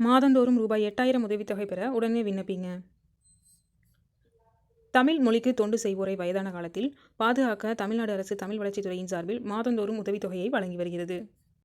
மாதந்தோறும் ரூபாய் எட்டாயிரம் உதவித்தொகை பெற உடனே விண்ணப்பிங்க. தமிழ் மொழிக்கு தொண்டு செய்வோரை வயதான காலத்தில் பாதுகாக்க தமிழ்நாடு அரசு தமிழ் வளர்ச்சித்துறையின் சார்பில் மாதந்தோறும் உதவித்தொகையை வழங்கி வருகிறது.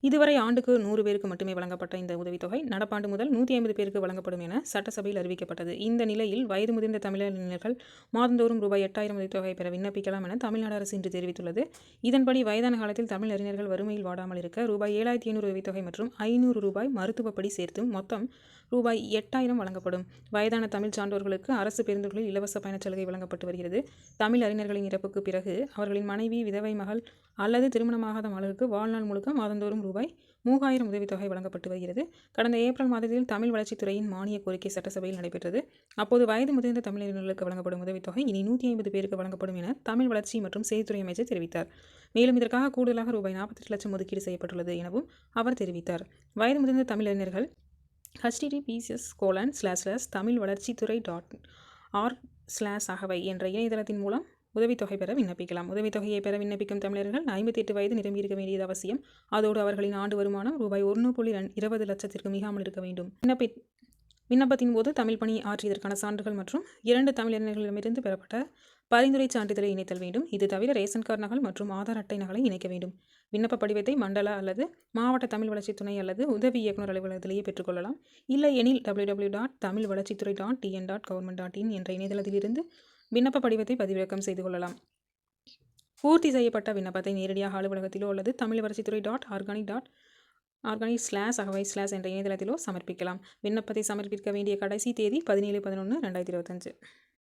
இதுவரை ஆண்டுக்கு நூறு பேருக்கு மட்டுமே வழங்கப்பட்ட இந்த உதவித்தொகை நடப்பாண்டு முதல் நூற்றி ஐம்பது பேருக்கு வழங்கப்படும் என சட்டசபையில் அறிவிக்கப்பட்டது. இந்த நிலையில் வயது முதிர்ந்த தமிழறிஞர்கள் மாதந்தோறும் ரூபாய் எட்டாயிரம் உதவித்தொகை பெற விண்ணப்பிக்கலாம் என தமிழ்நாடு அரசு இன்று தெரிவித்துள்ளது. இதன்படி வயதான காலத்தில் தமிழ் அறிஞர்கள் வறுமையில் வாடாமல் இருக்க ரூபாய் ஏழாயிரத்தி ஐநூறு உதவித்தொகை மற்றும் ஐநூறு ரூபாய் மருத்துவப்படி சேர்த்து மொத்தம் ரூபாய் எட்டாயிரம் வழங்கப்படும். வயதான தமிழ் சான்றோர்களுக்கு அரசு பேருந்துகளில் இலவச பயணச் சலுகை வழங்கப்பட்டு வருகிறது. தமிழ் அறிஞர்களின் இறப்புக்கு பிறகு அவர்களின் மனைவி விதவை மகள் அல்லது திருமணமாகாத மகளுக்கு வாழ்நாள் முழுக்க மாதந்தோறும் ரூபாய் மூவாயிரம் உதவித்தொகை வழங்கப்பட்டு வருகிறது. கடந்த ஏப்ரல் மாதத்தில் தமிழ் வளர்ச்சித்துறையின் மானிய கோரிக்கை சட்டசபையில் நடைபெற்றது. அப்போது வயது முதிர்ந்த தமிழர்களுக்கு வழங்கப்படும் உதவித்தொகை இனி நூற்றி ஐம்பது பேருக்கு வழங்கப்படும் என தமிழ் வளர்ச்சி மற்றும் செய்தித்துறை அமைச்சர் தெரிவித்தார். மேலும் இதற்காக கூடுதலாக ரூபாய் நாற்பத்தெட்டு லட்சம் ஒதுக்கீடு செய்யப்பட்டுள்ளது எனவும் அவர் தெரிவித்தார். வயது முதிர்ந்த தமிழறிஞர்கள் https colon slash slash Tamil வளர்ச்சித்துறை டாட் ஆர் ஸ்லாஸ் அகவை என்ற இணையதளத்தின் மூலம் உதவித்தொகை பெற விண்ணப்பிக்கலாம். உதவித்தொகையை பெற விண்ணப்பிக்கும் தமிழர்கள் ஐம்பத்தி எட்டு வயது நிரம்பியிருக்க வேண்டியது அவசியம். அதோடு அவர்களின் ஆண்டு வருமானம் ரூபாய் ஒன்று புள்ளி இருபது லட்சத்திற்கு மிகாமல் இருக்க வேண்டும். விண்ணப்பி விண்ணப்பத்தின் போது தமிழ் பணி ஆற்றியதற்கான சான்றுகள் மற்றும் இரண்டு தமிழறிஞர்களிடமிருந்து பெறப்பட்ட பரிந்துரை சான்றிதழை இணைத்தல் வேண்டும். இது தவிர ரேஷன் கார்டு நகல் மற்றும் ஆதார் அட்டை நகலை இணைக்க வேண்டும். விண்ணப்ப படிவத்தை மண்டல அல்லது மாவட்ட தமிழ் வளர்ச்சி துணை அல்லது உதவி இயக்குநர் அலுவலகத்திலேயே பெற்றுக்கொள்ளலாம். இல்லை எனில் டபிள்யூ டபிள்யூ டாட் தமிழ் வளர்ச்சித்துறை dot TN dot government dot in என்ற இணையதளத்திலிருந்து விண்ணப்ப படிவத்தை பதிவிறக்கம் செய்து கொள்ளலாம். பூர்த்தி செய்யப்பட்ட விண்ணப்பத்தை நேரடியாக அலுவலகத்திலோ அல்லது தமிழ் வளர்ச்சித்துறை dot organic dot organic slash அகவை slash என்ற இணையதளத்திலோ சமர்ப்பிக்கலாம். விண்ணப்பத்தை சமர்ப்பிக்க வேண்டிய கடைசி தேதி பதினேழு பதினொன்று ரெண்டாயிரத்தி இருபத்தஞ்சு.